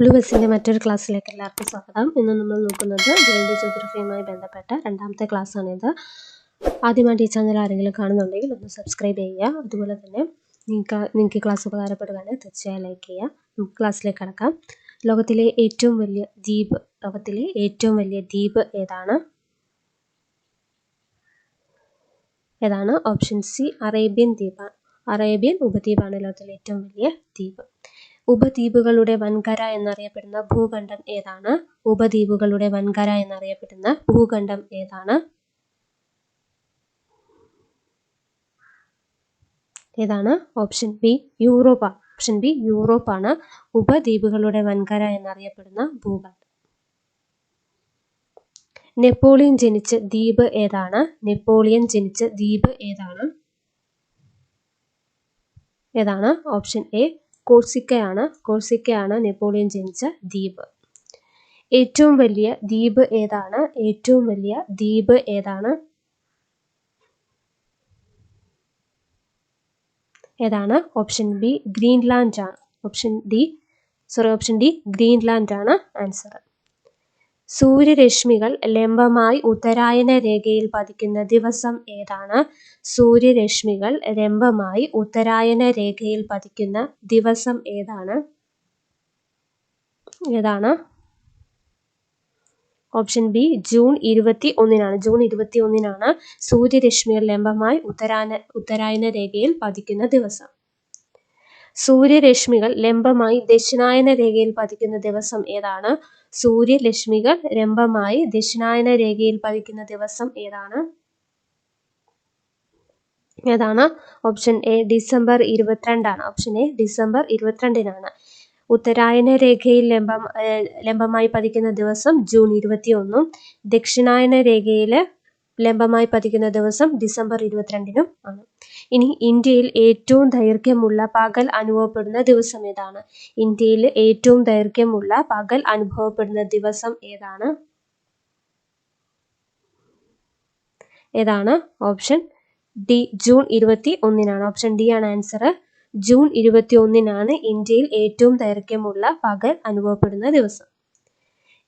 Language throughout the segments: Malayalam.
ബ്ലൂ ബസ്സിന്റെ മറ്റൊരു ക്ലാസ്സിലേക്ക് എല്ലാവർക്കും സ്വാഗതം. ഇന്ന് നമ്മൾ നോക്കുന്നത് വേൾഡ് ജോഗ്രഫിയുമായി ബന്ധപ്പെട്ട രണ്ടാമത്തെ ക്ലാസ്സാണിത് ആദ്യമായിട്ട് ടീച്ചർ ചാനൽ ആരെങ്കിലും കാണുന്നുണ്ടെങ്കിൽ ഒന്ന് സബ്സ്ക്രൈബ് ചെയ്യുക. അതുപോലെ തന്നെ നിങ്ങൾക്ക് നിങ്ങൾക്ക് ക്ലാസ് ഉപകാരപ്പെടുകയാണെങ്കിൽ തീർച്ചയായും ലൈക്ക് ചെയ്യുക. നമുക്ക് ക്ലാസ്സിലേക്ക് കടക്കാം. ലോകത്തിലെ ഏറ്റവും വലിയ ദ്വീപ് ലോകത്തിലെ ഏറ്റവും വലിയ ദ്വീപ് ഏതാണ്? ഏതാണ്? ഓപ്ഷൻ സി അറേബ്യൻ ദ്വീപ് അറേബ്യൻ ഉപദ്വീപാണ് ലോകത്തിലെ ഏറ്റവും വലിയ ദ്വീപ്. ഉപദ്വീപുകളുടെ വൻകര എന്നറിയപ്പെടുന്ന ഭൂഖണ്ഡം ഏതാണ്? ഉപദ്വീപുകളുടെ വൻകര എന്നറിയപ്പെടുന്ന ഭൂഖണ്ഡം ഏതാണ്? ഏതാണ്? Option B Europe. Option B Europe ആണ് ഉപദ്വീപുകളുടെ വൻകര എന്നറിയപ്പെടുന്ന ഭൂഖണ്ഡം. നെപ്പോളിയൻ ജനിച്ച ദ്വീപ് ഏതാണ്? നെപ്പോളിയൻ ജനിച്ച ദ്വീപ് ഏതാണ്? ഏതാണ്? ഓപ്ഷൻ എ കോഴ്സിക്കയാണ് കോഴ്സിക്കയാണ് നെപ്പോളിയൻ ജനിച്ച ദ്വീപ്. ഏറ്റവും വലിയ ദ്വീപ് ഏതാണ്? ഏറ്റവും വലിയ ദ്വീപ് ഏതാണ്? ഏതാണ്? ഓപ്ഷൻ ബി ഗ്രീൻലാൻഡ് ആണ് option D sorry option D Greenland ആണ് ആൻസർ സൂര്യരശ്മികൾ ലംബമായി ഉത്തരായന രേഖയിൽ പതിക്കുന്ന ദിവസം ഏതാണ്? സൂര്യരശ്മികൾ ലംബമായി ഉത്തരായന രേഖയിൽ പതിക്കുന്ന ദിവസം ഏതാണ്? ഏതാണ്? ഓപ്ഷൻ ബി ജൂൺ ഇരുപത്തി ഒന്നിനാണ് ജൂൺ ഇരുപത്തി ഒന്നിനാണ് സൂര്യരശ്മികൾ ലംബമായി ഉത്തരായന ഉത്തരായന രേഖയിൽ പതിക്കുന്ന ദിവസം. സൂര്യരശ്മികൾ ലംബമായി ദക്ഷിണായന രേഖയിൽ പതിക്കുന്ന ദിവസം ഏതാണ്? സൂര്യരശ്മികൾ ലംബമായി ദക്ഷിണായന രേഖയിൽ പതിക്കുന്ന ദിവസം ഏതാണ്? ഏതാണ്? ഓപ്ഷൻ എ ഡിസംബർ ഇരുപത്തിരണ്ടാണ്. ഓപ്ഷൻ എ ഡിസംബർ ഇരുപത്തിരണ്ടിനാണ്. ഉത്തരായന രേഖയിൽ ലംബം ലംബമായി പതിക്കുന്ന ദിവസം ജൂൺ ഇരുപത്തി ഒന്നും ദക്ഷിണായന രേഖയിൽ ലംബമായി പതിക്കുന്ന ദിവസം ഡിസംബർ ഇരുപത്തിരണ്ടിനും ആണ്. ഇനി ഇന്ത്യയിൽ ഏറ്റവും ദൈർഘ്യമുള്ള പകൽ അനുഭവപ്പെടുന്ന ദിവസം ഏതാണ്? ഇന്ത്യയിൽ ഏറ്റവും ദൈർഘ്യമുള്ള പകൽ അനുഭവപ്പെടുന്ന ദിവസം ഏതാണ്? ഏതാണ്? ഓപ്ഷൻ ഡി ജൂൺ ഇരുപത്തി ഒന്നിനാണ് ഓപ്ഷൻ ഡി ആണ് ആൻസർ. ജൂൺ ഇരുപത്തി ഒന്നിനാണ് ഇന്ത്യയിൽ ഏറ്റവും ദൈർഘ്യമുള്ള പകൽ അനുഭവപ്പെടുന്ന ദിവസം.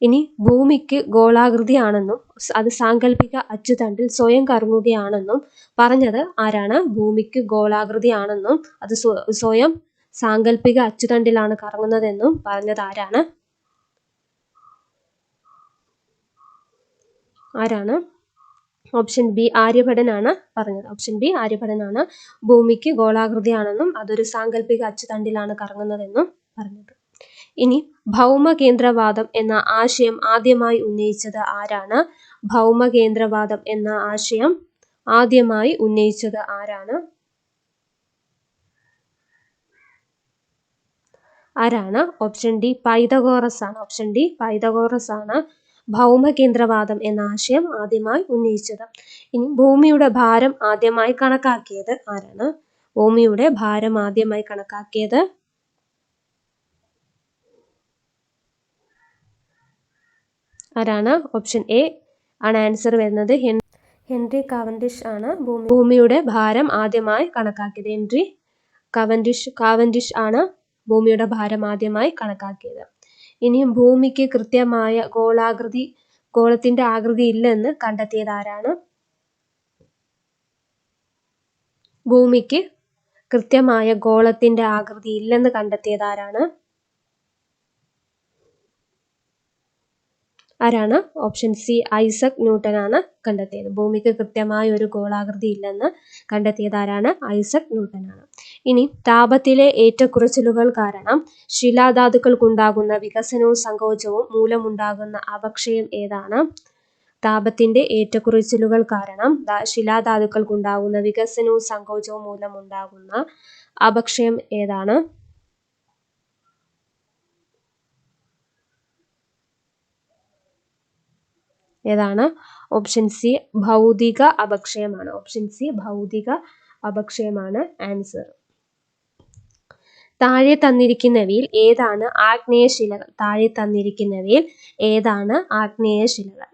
ഇനി ഭൂമിക്ക് ഗോളാകൃതിയാണെന്നും അത് സാങ്കല്പിക അച്ചുതണ്ടിൽ സ്വയം കറങ്ങുകയാണെന്നും പറഞ്ഞത് ആരാണ്? ഭൂമിക്ക് ഗോളാകൃതിയാണെന്നും അത് സ്വയം സാങ്കല്പിക അച്ചുതണ്ടിലാണ് കറങ്ങുന്നതെന്നും പറഞ്ഞത് ആരാണ്? ആരാണ്? ഓപ്ഷൻ ബി ആര്യഭടനാണ് പറഞ്ഞത്. ഓപ്ഷൻ ബി ആര്യഭടനാണ് ഭൂമിക്ക് ഗോളാകൃതിയാണെന്നും അതൊരു സാങ്കല്പിക അച്ചുതണ്ടിലാണ് കറങ്ങുന്നതെന്നും പറഞ്ഞത്. ഇനി ഭൗമകേന്ദ്രവാദം എന്ന ആശയം ആദ്യമായി ഉന്നയിച്ചത് ആരാണ്? ഭൗമകേന്ദ്രവാദം എന്ന ആശയം ആദ്യമായി ഉന്നയിച്ചത് ആരാണ്? ആരാണ്? ഓപ്ഷൻ ഡി പൈതഗോറസ് ആണ്. ഓപ്ഷൻ ഡി പൈതഗോറസ് ആണ് ഭൗമകേന്ദ്രവാദം എന്ന ആശയം ആദ്യമായി ഉന്നയിച്ചത്. ഇനി ഭൂമിയുടെ ഭാരം ആദ്യമായി കണക്കാക്കിയത് ആരാണ്? ഭൂമിയുടെ ഭാരം ആദ്യമായി കണക്കാക്കിയത് ആരാണ്? ഓപ്ഷൻ എ ആണ് ആൻസർ വരുന്നത്. ഹെൻറി കാവൻഡിഷ് ആണ് ഭൂമി ഭൂമിയുടെ ഭാരം ആദ്യമായി കണക്കാക്കിയത്. ഹെൻറി കവൻഡിഷ് കാവൻഡിഷ് ആണ് ഭൂമിയുടെ ഭാരം ആദ്യമായി കണക്കാക്കിയത്. ഇനിയും ഭൂമിക്ക് കൃത്യമായ ഗോളാകൃതി ഗോളത്തിന്റെ ആകൃതി ഇല്ലെന്ന് കണ്ടെത്തിയത് ആരാണ്? ഭൂമിക്ക് കൃത്യമായ ഗോളത്തിന്റെ ആകൃതി ഇല്ലെന്ന് കണ്ടെത്തിയത് ആരാണ്? ആരാണ്? ഓപ്ഷൻ സി ഐസക് ന്യൂട്ടൻ ആണ് കണ്ടെത്തിയത്. ഭൂമിക്ക് കൃത്യമായ ഒരു ഗോളാകൃതി ഇല്ലെന്ന് കണ്ടെത്തിയത് ആരാണ്? ഐസക് ന്യൂട്ടനാണ്. ഇനി താപത്തിലെ ഏറ്റക്കുറച്ചിലുകൾ കാരണം ശിലാധാതുക്കൾക്കുണ്ടാകുന്ന വികസനവും സങ്കോചവും മൂലമുണ്ടാകുന്ന അപക്ഷയം ഏതാണ്? താപത്തിന്റെ ഏറ്റക്കുറച്ചിലുകൾ കാരണം ശിലാധാതുക്കൾക്കുണ്ടാകുന്ന വികസനവും സങ്കോചവും മൂലമുണ്ടാകുന്ന അപക്ഷയം ഏതാണ്? ഏതാണ്? ഓപ്ഷൻ സി ഭൗതിക അപക്ഷയമാണ്. ഓപ്ഷൻ സി ഭൗതിക അപക്ഷയമാണ്. ആൻസർ താഴെ തന്നിരിക്കുന്നവയിൽ ഏതാണ് ആഗ്നേയശിലകൾ? താഴെ തന്നിരിക്കുന്നവയിൽ ഏതാണ് ആഗ്നേയശിലകൾ?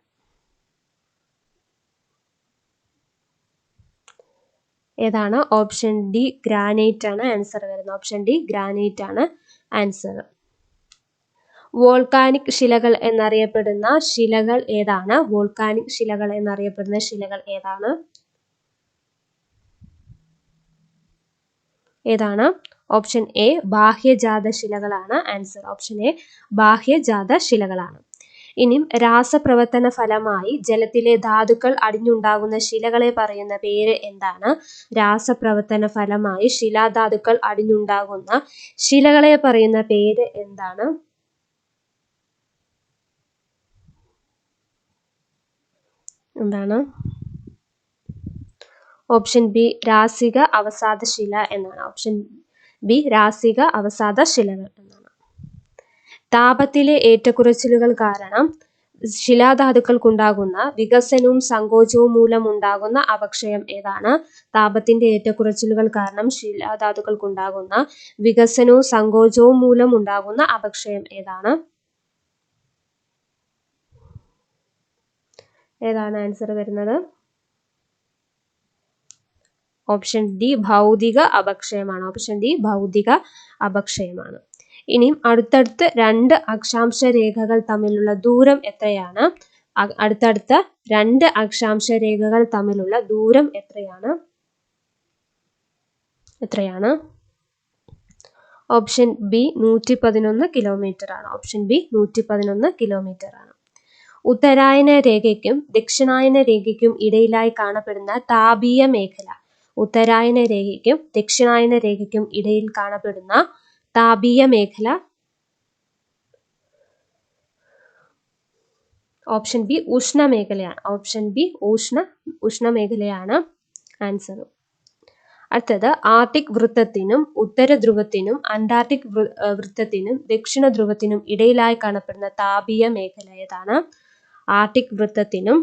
ഏതാണ്? ഓപ്ഷൻ ഡി ഗ്രാനൈറ്റ് ആണ് ആൻസർ വരുന്നത്. ഓപ്ഷൻ ഡി ഗ്രാനൈറ്റ് ആണ് ആൻസർ വോൾക്കാനിക് ശിലകൾ എന്നറിയപ്പെടുന്ന ശിലകൾ ഏതാണ്? വോൾക്കാനിക് ശിലകൾ എന്നറിയപ്പെടുന്ന ശിലകൾ ഏതാണ്? ഏതാണ്? ഓപ്ഷൻ എ ബാഹ്യജാത ശിലകളാണ്. ആൻസർ ഓപ്ഷൻ എ ബാഹ്യജാത ശിലകളാണ്. ഇനിയും രാസപ്രവർത്തന ഫലമായി ജലത്തിലെ ധാതുക്കൾ അടിഞ്ഞുണ്ടാകുന്ന ശിലകളെ പറയുന്ന പേര് എന്താണ്? രാസപ്രവർത്തന ഫലമായി ശിലാധാതുക്കൾ അടിഞ്ഞുണ്ടാകുന്ന ശിലകളെ പറയുന്ന പേര് എന്താണ്? എന്താണ്? ഓപ്ഷൻ ബി രാസിക അവസാദ ശില എന്നാണ്. ഓപ്ഷൻ ബി രാസിക അവസാദ ശിലകൾ എന്നാണ്. താപത്തിലെ ഏറ്റക്കുറച്ചിലുകൾ കാരണം ശിലാധാതുക്കൾക്കുണ്ടാകുന്ന വികസനവും സങ്കോചവും മൂലം ഉണ്ടാകുന്ന അപക്ഷയം ഏതാണ്? താപത്തിന്റെ ഏറ്റക്കുറച്ചിലുകൾ കാരണം ശിലാധാതുക്കൾക്കുണ്ടാകുന്ന വികസനവും സങ്കോചവും മൂലം ഉണ്ടാകുന്ന അപക്ഷയം ഏതാണ്? ഏതാണ് ആൻസർ വരുന്നത്? ഓപ്ഷൻ ഡി ഭൗതിക അപക്ഷയമാണ്. ഓപ്ഷൻ ഡി ഭൗതിക അപക്ഷയമാണ്. ഇനിയും അടുത്തടുത്ത് രണ്ട് അക്ഷാംശ രേഖകൾ തമ്മിലുള്ള ദൂരം എത്രയാണ്? അടുത്തടുത്ത് രണ്ട് അക്ഷാംശ രേഖകൾ തമ്മിലുള്ള ദൂരം എത്രയാണ്? എത്രയാണ്? ഓപ്ഷൻ ബി നൂറ്റി പതിനൊന്ന് കിലോമീറ്റർ ആണ്. ഓപ്ഷൻ ബി നൂറ്റി പതിനൊന്ന് കിലോമീറ്റർ ആണ്. ഉത്തരായന രേഖയ്ക്കും ദക്ഷിണായന രേഖയ്ക്കും ഇടയിലായി കാണപ്പെടുന്ന താപീയ മേഖല. ഉത്തരായന രേഖയ്ക്കും ദക്ഷിണായന രേഖയ്ക്കും ഇടയിൽ കാണപ്പെടുന്ന താപീയ മേഖല. ഓപ്ഷൻ ബി ഉഷ്ണമേഖലയാണ്. ഓപ്ഷൻ ബി ഉഷ്ണ ഉഷ്ണമേഖലയാണ് ആൻസർ. അടുത്തത് ആർട്ടിക് വൃത്തത്തിനും ഉത്തര ധ്രുവത്തിനും അന്റാർട്ടിക് വൃത്തത്തിനും ദക്ഷിണ ധ്രുവത്തിനും ഇടയിലായി കാണപ്പെടുന്ന താപീയ മേഖല ഏതാണ്? ആർട്ടിക് വൃത്തത്തിനും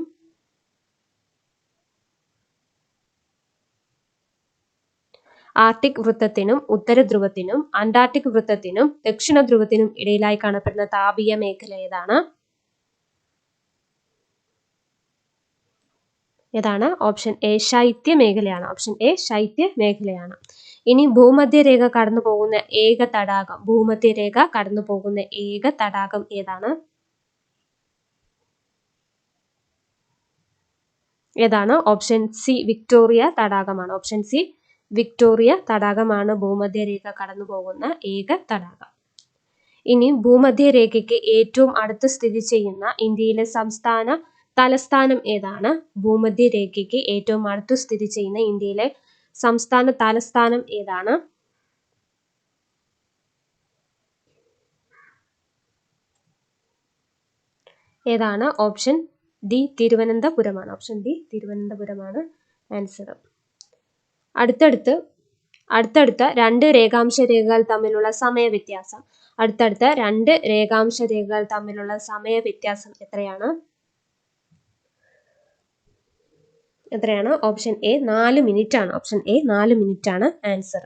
ആർട്ടിക് വൃത്തത്തിനും ഉത്തര ധ്രുവത്തിനും അന്റാർട്ടിക് വൃത്തത്തിനും ദക്ഷിണ ധ്രുവത്തിനും ഇടയിലായി കാണപ്പെടുന്ന താപീയ മേഖല ഏതാണ്? ഏതാണ്? ഓപ്ഷൻ എ ശൈത്യ മേഖലയാണ്. ഓപ്ഷൻ എ ശൈത്യ മേഖലയാണ്. ഇനി ഭൂമധ്യരേഖ കടന്നു പോകുന്ന ഏക തടാകം ഭൂമധ്യരേഖ കടന്നു പോകുന്ന ഏക തടാകം ഏതാണ്? ഏതാണ്? ഓപ്ഷൻ സി വിക്ടോറിയ തടാകമാണ്. ഓപ്ഷൻ സി വിക്ടോറിയ തടാകമാണ് ഭൂമധ്യരേഖ കടന്നു പോകുന്ന ഏക തടാകം. ഇനി ഭൂമധ്യരേഖയ്ക്ക് ഏറ്റവും അടുത്ത് സ്ഥിതി ചെയ്യുന്ന ഇന്ത്യയിലെ സംസ്ഥാന തലസ്ഥാനം ഏതാണ്? ഭൂമധ്യരേഖയ്ക്ക് ഏറ്റവും അടുത്ത് സ്ഥിതി ചെയ്യുന്ന ഇന്ത്യയിലെ സംസ്ഥാന തലസ്ഥാനം ഏതാണ്? ഏതാണ്? ഓപ്ഷൻ ഡി തിരുവനന്തപുരമാണ്. ഓപ്ഷൻ ഡി തിരുവനന്തപുരമാണ് ആൻസർ അടുത്തടുത്ത് അടുത്തടുത്ത രണ്ട് രേഖാംശ രേഖകൾ തമ്മിലുള്ള സമയ വ്യത്യാസം. അടുത്തടുത്ത രണ്ട് രേഖാംശ രേഖകൾ തമ്മിലുള്ള സമയ വ്യത്യാസം എത്രയാണ്? എത്രയാണ്? ഓപ്ഷൻ എ നാല് മിനിറ്റ് ആണ്. ഓപ്ഷൻ എ നാല് മിനിറ്റ് ആണ് ആൻസർ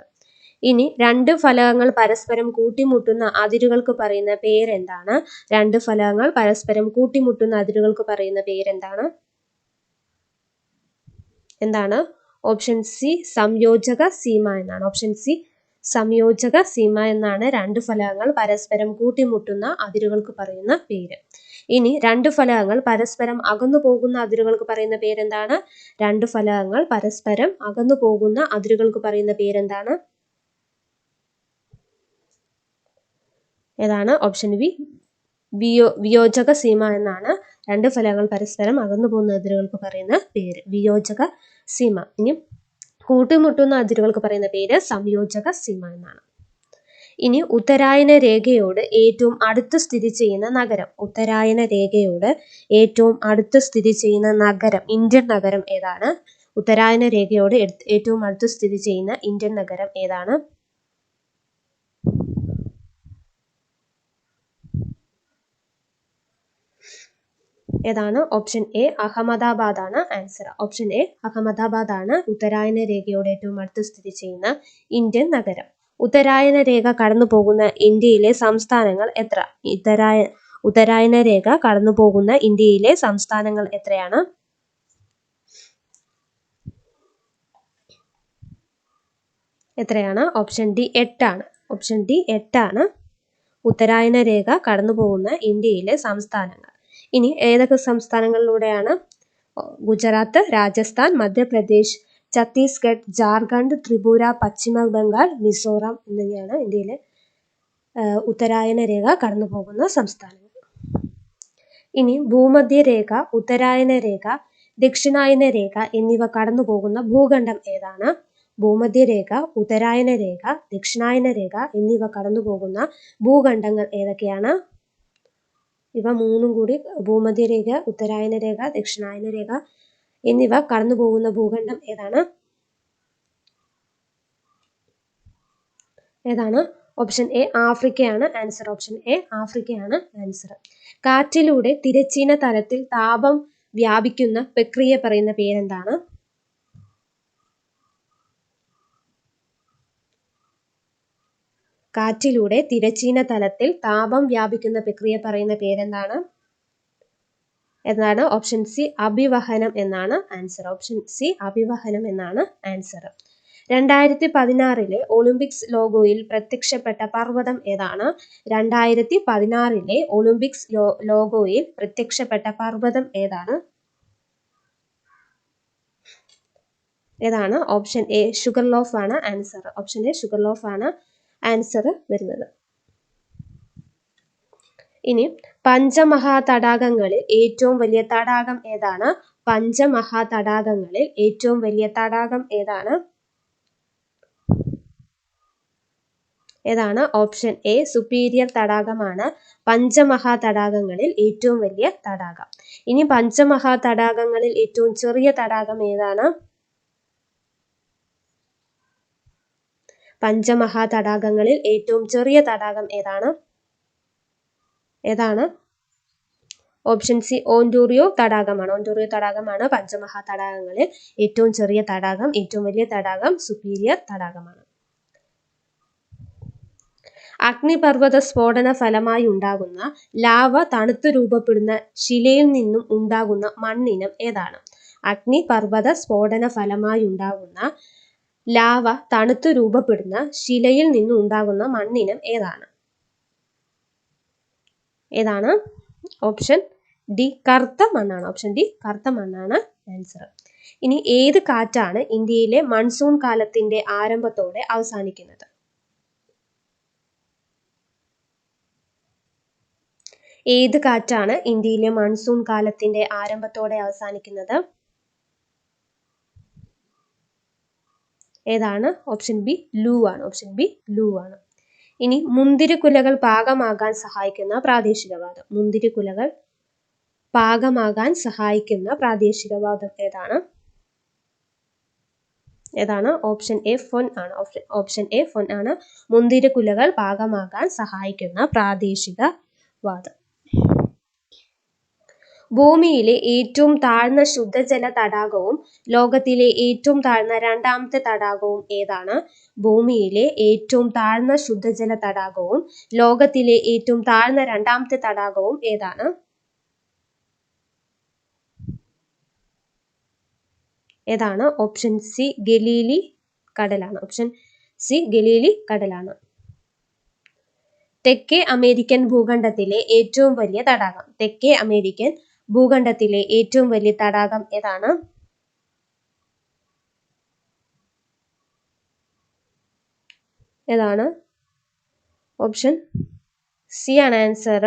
ഇനി രണ്ട് ഫലകങ്ങൾ പരസ്പരം കൂട്ടിമുട്ടുന്ന അതിരുകൾക്ക് പറയുന്ന പേരെന്താണ്? രണ്ട് ഫലകങ്ങൾ പരസ്പരം കൂട്ടിമുട്ടുന്ന അതിരുകൾക്ക് പറയുന്ന പേരെന്താണ്? എന്താണ്? ഓപ്ഷൻ സി സംയോജക സീമ എന്നാണ്. ഓപ്ഷൻ സി സംയോജക സീമ എന്നാണ് രണ്ട് ഫലകങ്ങൾ പരസ്പരം കൂട്ടിമുട്ടുന്ന അതിരുകൾക്ക് പറയുന്ന പേര്. ഇനി രണ്ട് ഫലകങ്ങൾ പരസ്പരം അകന്നു പോകുന്ന അതിരുകൾക്ക് പറയുന്ന പേരെന്താണ്? രണ്ട് ഫലകങ്ങൾ പരസ്പരം അകന്നു പോകുന്ന അതിരുകൾക്ക് പറയുന്ന പേരെന്താണ്? ഏതാണ്? ഓപ്ഷൻ ബി വിയോ വിയോജക സീമ എന്നാണ് രണ്ട് ഫലങ്ങൾ പരസ്പരം അകന്നു പോകുന്ന അതിരുകൾക്ക് പറയുന്ന പേര്. വിയോജക സീമ. ഇനി കൂട്ടിമുട്ടുന്ന അതിരുകൾക്ക് പറയുന്ന പേര് സംയോജക സീമ എന്നാണ്. ഇനി ഉത്തരായന രേഖയോട് ഏറ്റവും അടുത്ത് സ്ഥിതി ചെയ്യുന്ന നഗരം. ഉത്തരായന രേഖയോട് ഏറ്റവും അടുത്ത് സ്ഥിതി ചെയ്യുന്ന നഗരം ഇന്ത്യൻ നഗരം ഏതാണ്? ഉത്തരായന രേഖയോട് ഏറ്റവും അടുത്ത് സ്ഥിതി ചെയ്യുന്ന ഇന്ത്യൻ നഗരം ഏതാണ്? ഏതാണ്? ഓപ്ഷൻ എ അഹമ്മദാബാദ് ആണ് ആൻസർ ഓപ്ഷൻ എ അഹമ്മദാബാദ് ആണ് ഉത്തരായന രേഖയോട് ഏറ്റവും അടുത്ത് സ്ഥിതി ചെയ്യുന്ന ഇന്ത്യൻ നഗരം. ഉത്തരായന രേഖ കടന്നു പോകുന്ന ഇന്ത്യയിലെ സംസ്ഥാനങ്ങൾ എത്ര? ഉത്തരായ ഉത്തരായന രേഖ കടന്നു പോകുന്ന ഇന്ത്യയിലെ സംസ്ഥാനങ്ങൾ എത്രയാണ്? എത്രയാണ്? ഓപ്ഷൻ ഡി എട്ടാണ്. ഓപ്ഷൻ ഡി എട്ടാണ് ഉത്തരായന രേഖ കടന്നു പോകുന്ന ഇന്ത്യയിലെ സംസ്ഥാനങ്ങൾ. ഇനി ഏതൊക്കെ സംസ്ഥാനങ്ങളിലൂടെയാണ്? ഗുജറാത്ത് രാജസ്ഥാൻ മധ്യപ്രദേശ് ഛത്തീസ്ഗഡ് ജാർഖണ്ഡ് ത്രിപുര പശ്ചിമ ബംഗാൾ മിസോറാം എന്നിവയാണ് ഇന്ത്യയിലെ ഉത്തരായന രേഖ കടന്നു പോകുന്ന സംസ്ഥാനങ്ങൾ. ഇനി ഭൂമധ്യ രേഖ ഉത്തരായന രേഖ ദക്ഷിണായന രേഖ എന്നിവ കടന്നു പോകുന്ന ഭൂഖണ്ഡം ഏതാണ്? ഭൂമധ്യരേഖ ഉത്തരായന രേഖ ദക്ഷിണായന രേഖ എന്നിവ കടന്നു പോകുന്ന ഭൂഖണ്ഡങ്ങൾ ഏതൊക്കെയാണ്? ഇവ മൂന്നും കൂടി ഭൂമധ്യരേഖ ഉത്തരായന രേഖ ദക്ഷിണായന രേഖ എന്നിവ കടന്നു പോകുന്ന ഭൂഖണ്ഡം ഏതാണ്? ഏതാണ്? ഓപ്ഷൻ എ ആഫ്രിക്കയാണ്. ആൻസർ ഓപ്ഷൻ എ ആഫ്രിക്കയാണ്. ആൻസർ. കാറ്റിലൂടെ തിരച്ചീന തലത്തിൽ താപം വ്യാപിക്കുന്ന പ്രക്രിയ പറയുന്ന പേരെന്താണ്? കാറ്റിലൂടെ തിരച്ചീന തലത്തിൽ താപം വ്യാപിക്കുന്ന പ്രക്രിയ പറയുന്ന പേരെന്താണ്? എന്നാണ് ഓപ്ഷൻ സി അഭിവഹനം എന്നാണ് ആൻസർ ഓപ്ഷൻ സി അഭിവഹനം എന്നാണ് ആൻസർ രണ്ടായിരത്തി പതിനാറിലെ ഒളിമ്പിക്സ് ലോഗോയിൽ പ്രത്യക്ഷപ്പെട്ട പർവതം ഏതാണ്? രണ്ടായിരത്തി പതിനാറിലെ ഒളിമ്പിക്സ് ലോഗോയിൽ പ്രത്യക്ഷപ്പെട്ട പർവതം ഏതാണ്? ഏതാണ്? ഓപ്ഷൻ എ ഷുഗർ ലോഫ് ആണ് answer option A sugar loaf ആണ് ആൻസർ വരുന്നത്. ഇനി പഞ്ചമഹാതടാകങ്ങളിൽ ഏറ്റവും വലിയ തടാകം ഏതാണ്? പഞ്ചമഹാതടാകങ്ങളിൽ ഏറ്റവും വലിയ തടാകം ഏതാണ്? ഏതാണ്? ഓപ്ഷൻ എ സുപ്പീരിയർ തടാകമാണ്. പഞ്ചമഹാ തടാകങ്ങളിൽ ഏറ്റവും വലിയ തടാകം. ഇനി പഞ്ചമഹാ തടാകങ്ങളിൽ ഏറ്റവും ചെറിയ തടാകം ഏതാണ്? പഞ്ചമഹാ തടാകങ്ങളിൽ ഏറ്റവും ചെറിയ തടാകം ഏതാണ്? ഏതാണ്? Option C ഓൻഡൂറിയോ തടാകമാണ്. ഓൻഡൂറിയോ തടാകമാണ് പഞ്ചമഹാ തടാകങ്ങളിൽ ഏറ്റവും ചെറിയ തടാകം ഏറ്റവും വലിയ തടാകം സുപ്പീരിയർ തടാകമാണ്. അഗ്നിപർവത സ്ഫോടന ഫലമായി ഉണ്ടാകുന്ന ലാവ തണുത്ത് രൂപപ്പെടുന്ന ശിലയിൽ നിന്നും ഉണ്ടാകുന്ന മണ്ണിനം ഏതാണ്? അഗ്നിപർവത സ്ഫോടന ഫലമായി ഉണ്ടാകുന്ന ലാവ തണുത്തു രൂപപ്പെടുന്ന ശിലയിൽ നിന്നും ഉണ്ടാകുന്ന മണ്ണിനം ഏതാണ്? ഏതാണ്? ഓപ്ഷൻ ഡി കറുത്ത മണ്ണാണ്. ഓപ്ഷൻ ഡി കറുത്ത മണ്ണാണ് ആൻസർ ഇനി ഏത് കാറ്റാണ് ഇന്ത്യയിലെ മൺസൂൺ കാലത്തിന്റെ ആരംഭത്തോടെ അവസാനിക്കുന്നത്? ഏത് കാറ്റാണ് ഇന്ത്യയിലെ മൺസൂൺ കാലത്തിന്റെ ആരംഭത്തോടെ അവസാനിക്കുന്നത്? ഏതാണ്? ഓപ്ഷൻ ബി ലൂ ആണ്. ഓപ്ഷൻ ബി ലൂ ആണ്. ഇനി മുന്തിരിക്കുലകൾ പാകമാകാൻ സഹായിക്കുന്ന പ്രാദേശികവാദം മുന്തിരിക്കുലകൾ പാകമാകാൻ സഹായിക്കുന്ന പ്രാദേശികവാദം ഏതാണ്? ഏതാണ്? ഓപ്ഷൻ എ ഫൊൻ ആണ്. ഓപ്ഷൻ എ ഫൊൻ ആണ്. മുന്തിരിക്കുലകൾ പാകമാകാൻ സഹായിക്കുന്ന പ്രാദേശികവാദം ഭൂമിയിലെ ഏറ്റവും താഴ്ന്ന ശുദ്ധജല തടാകവും ലോകത്തിലെ ഏറ്റവും താഴ്ന്ന രണ്ടാമത്തെ തടാകവും ഏതാണ്? ഭൂമിയിലെ ഏറ്റവും താഴ്ന്ന ശുദ്ധജല തടാകവും ലോകത്തിലെ ഏറ്റവും താഴ്ന്ന രണ്ടാമത്തെ തടാകവും ഏതാണ്? ഏതാണ്? ഓപ്ഷൻ സി ഗലീലി കടലാണ്. ഓപ്ഷൻ സി ഗലീലി കടലാണ്. തെക്കേ അമേരിക്കൻ ഭൂഖണ്ഡത്തിലെ ഏറ്റവും വലിയ തടാകം. തെക്കേ അമേരിക്കൻ ഭൂഖണ്ഡത്തിലെ ഏറ്റവും വലിയ തടാകം ഏതാണ്? ഏതാണ്? ഓപ്ഷൻ സി ആണ് ആൻസർ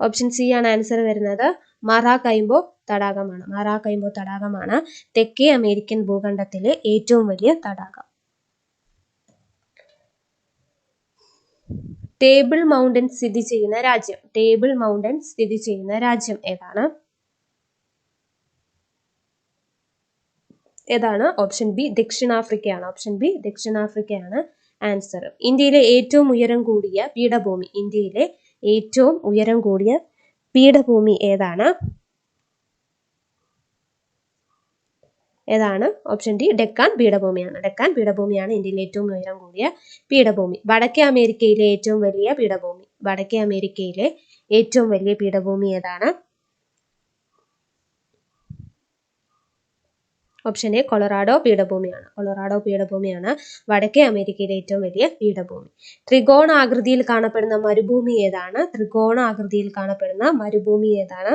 ഓപ്ഷൻ സി ആണ് ആൻസർ വരുന്നത് മറാകൈംബോ തടാകമാണ്. മറാകൈംബോ തടാകമാണ് തെക്കേ അമേരിക്കൻ ഭൂഖണ്ഡത്തിലെ ഏറ്റവും വലിയ തടാകം. ടേബിൾ മൗണ്ടൻ സ്ഥിതി ചെയ്യുന്ന രാജ്യം. ടേബിൾ മൗണ്ടൻ സ്ഥിതി ചെയ്യുന്ന രാജ്യം ഏതാണ്? ഏതാണ്? ഓപ്ഷൻ ബി ദക്ഷിണാഫ്രിക്കയാണ്. ഓപ്ഷൻ ബി ദക്ഷിണാഫ്രിക്കയാണ് ആൻസർ ഇന്ത്യയിലെ ഏറ്റവും ഉയരം കൂടിയ പീഠഭൂമി ഇന്ത്യയിലെ ഏറ്റവും ഉയരം കൂടിയ പീഠഭൂമി ഏതാണ്? ഏതാണ്? ഓപ്ഷൻ ഡി ഡെക്കാൻ പീഠഭൂമിയാണ്. ഡെക്കാൻ പീഠഭൂമിയാണ് ഇന്ത്യയിലെ ഏറ്റവും ഉയരം കൂടിയ പീഠഭൂമി. വടക്കേ അമേരിക്കയിലെ ഏറ്റവും വലിയ പീഠഭൂമി. വടക്കേ അമേരിക്കയിലെ ഏറ്റവും വലിയ പീഠഭൂമി ഏതാണ്? ഓപ്ഷൻ എ കൊളറാഡോ പീഠഭൂമിയാണ്. കൊളറാഡോ പീഠഭൂമിയാണ് വടക്കേ അമേരിക്കയിലെ ഏറ്റവും വലിയ പീഠഭൂമി. ത്രികോണാകൃതിയിൽ കാണപ്പെടുന്ന മരുഭൂമി ഏതാണ്? ത്രികോണാകൃതിയിൽ കാണപ്പെടുന്ന മരുഭൂമി ഏതാണ്?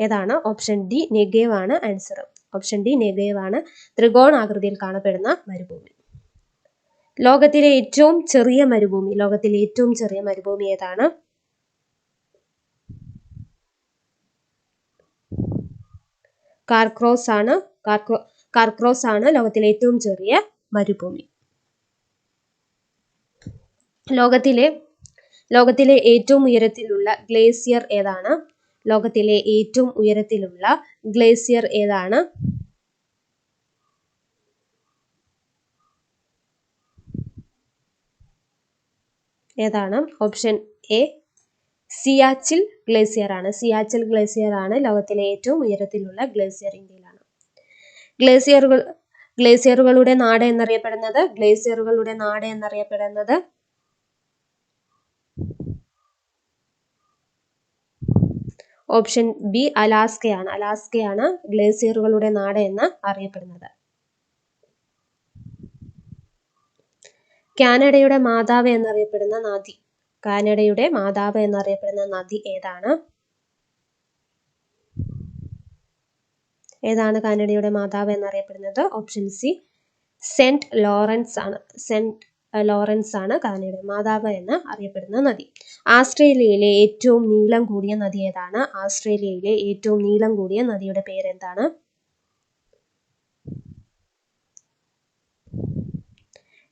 ഏതാണ്? ഓപ്ഷൻ ഡി നെഗേവ് ആണ് ആൻസർ ഓപ്ഷൻ ഡി നെഗേവ് ആണ് ത്രികോണാകൃതിയിൽ കാണപ്പെടുന്ന മരുഭൂമി. ലോകത്തിലെ ഏറ്റവും ചെറിയ മരുഭൂമി ലോകത്തിലെ ഏറ്റവും ചെറിയ മരുഭൂമി ഏതാണ്? കാർക്രോസ് ആണ്. കാർക്രോ കാർക്രോസ് ആണ് ലോകത്തിലെ ഏറ്റവും ചെറിയ മരുഭൂമി. ലോകത്തിലെ ലോകത്തിലെ ഏറ്റവും ഉയരത്തിലുള്ള ഗ്ലേസിയർ ഏതാണ്? ലോകത്തിലെ ഏറ്റവും ഉയരത്തിലുള്ള ഗ്ലേസിയർ ഏതാണ്? ഏതാണ്? ഓപ്ഷൻ എ സിയാച്ചിൽ ഗ്ലേസിയർ ആണ്. സിയാച്ചിൽ ഗ്ലേസിയർ ആണ് ലോകത്തിലെ ഏറ്റവും ഉയരത്തിലുള്ള ഗ്ലേസിയർ ഇന്ത്യയിലാണ്. ഗ്ലേസിയറുകൾ ഗ്ലേസിയറുകളുടെ നാട് എന്നറിയപ്പെടുന്നത് ഗ്ലേസിയറുകളുടെ നാട് എന്നറിയപ്പെടുന്നത് ഓപ്ഷൻ ബി അലാസ്കയാണ്. അലാസ്കയാണ് ഗ്ലേസിയറുകളുടെ നാട് എന്ന് അറിയപ്പെടുന്നത്. കാനഡയുടെ മാതാവ് എന്നറിയപ്പെടുന്ന നദി. കാനഡയുടെ മാതാവ് എന്നറിയപ്പെടുന്ന നദി ഏതാണ്? ഏതാണ് കാനഡയുടെ മാതാവ് എന്നറിയപ്പെടുന്നത്? ഓപ്ഷൻ സി സെന്റ് ലോറൻസ് ആണ്. സെന്റ് ലോറൻസ് ആണ് കാനഡയുടെ മാതാവ് എന്ന് അറിയപ്പെടുന്ന നദി. ആസ്ട്രേലിയയിലെ ഏറ്റവും നീളം കൂടിയ നദി ഏതാണ്? ആസ്ട്രേലിയയിലെ ഏറ്റവും നീളം കൂടിയ നദിയുടെ പേരെന്താണ്?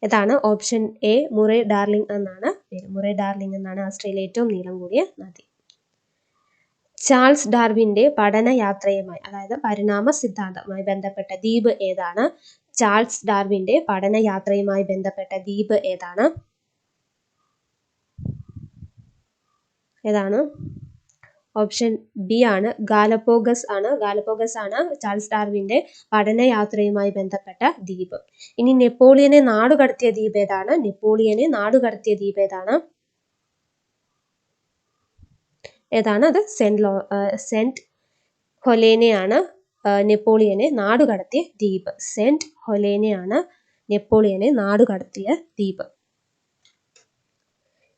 ഇതാണ് ഓപ്ഷൻ എ മുറേ ഡാർലിംഗ് എന്നാണ് പേര്. മുറേ ഡാർലിംഗ് എന്നാണ് ആസ്ട്രേലിയ ഏറ്റവും നീളം കൂടിയ നദി. ചാൾസ് ഡാർവിന്റെ പഠനയാത്രയുമായി അതായത് പരിണാമ സിദ്ധാന്തവുമായി ബന്ധപ്പെട്ട ദ്വീപ് ഏതാണ്? ചാൾസ് ഡാർവിന്റെ പഠനയാത്രയുമായി ബന്ധപ്പെട്ട ദ്വീപ് ഏതാണ്? ഏതാണ്? ഓപ്ഷൻ ബി ആണ് ഗാലപ്പോഗസ് ആണ്. ഗാലപ്പോഗസ് ആണ് ചാൾസ് ഡാർവിന്റെ പഠനയാത്രയുമായി ബന്ധപ്പെട്ട ദ്വീപ്. ഇനി നെപ്പോളിയനെ നാടുകടത്തിയ ദ്വീപ് ഏതാണ്? നെപ്പോളിയനെ നാടുകടത്തിയ ദ്വീപ് ഏതാണ്? ഏതാണ്? അത് സെന്റ് ലോ സെന്റ് ഹൊലേനയാണ് നെപ്പോളിയനെ നാടുകടത്തിയ ദ്വീപ്. സെന്റ് ഹൊലേനയാണ് നെപ്പോളിയനെ നാടുകടത്തിയ ദ്വീപ്.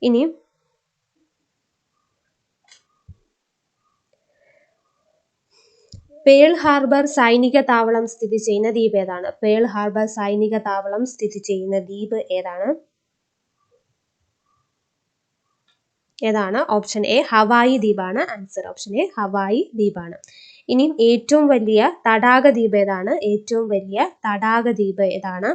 ഇനി പേൾ ഹാർബർ സൈനിക താവളം സ്ഥിതി ചെയ്യുന്ന ദ്വീപ് ഏതാണ്? പേൾ ഹാർബർ സൈനിക താവളം സ്ഥിതി ചെയ്യുന്ന ദ്വീപ് ഏതാണ്? ഏതാണ്? ഓപ്ഷൻ എ ഹവായി ദ്വീപാണ്. ആൻസർ ഓപ്ഷൻ എ ഹവായി ദ്വീപാണ്. ഇനി ഏറ്റവും വലിയ തടാക ദ്വീപ് ഏതാണ്? ഏറ്റവും വലിയ തടാക ദ്വീപ് ഏതാണ്?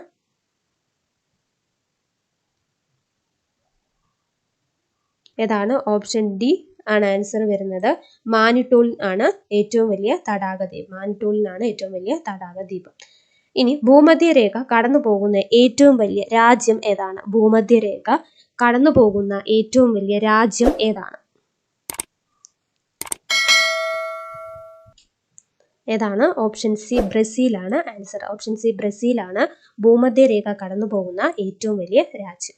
ഏതാണ്? ഓപ്ഷൻ ഡി ആണ് ആൻസർ വരുന്നത്. മാനിട്ടൂൾ ആണ് ഏറ്റവും വലിയ തടാക ദ്വീപ്. മാനിട്ടൂളിനാണ് ഏറ്റവും വലിയ തടാക ദ്വീപ്. ഇനി ഭൂമധ്യരേഖ കടന്നു പോകുന്ന ഏറ്റവും വലിയ രാജ്യം ഏതാണ്? ഭൂമധ്യരേഖ കടന്നു പോകുന്ന ഏറ്റവും വലിയ രാജ്യം ഏതാണ്? ഏതാണ്? ഓപ്ഷൻ സി ബ്രസീലാണ് ആൻസർ ഓപ്ഷൻ സി ബ്രസീലാണ് ഭൂമധ്യരേഖ കടന്നു പോകുന്ന ഏറ്റവും വലിയ രാജ്യം.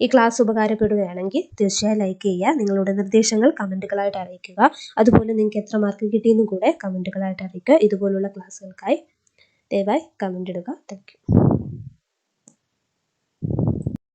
ഈ ക്ലാസ് ഉപകാരപ്പെടുകയാണെങ്കിൽ തീർച്ചയായും ലൈക്ക് ചെയ്യുക. നിങ്ങളുടെ നിർദ്ദേശങ്ങൾ കമന്റുകളായിട്ട് അറിയിക്കുക. അതുപോലെ നിങ്ങൾക്ക് എത്ര മാർക്ക് കിട്ടിയെന്നും കൂടെ കമന്റുകളായിട്ട് അറിയിക്കുക. ഇതുപോലുള്ള ക്ലാസ്സുകൾക്കായി ദയവായി കമന്റ് ഇടുക. താങ്ക്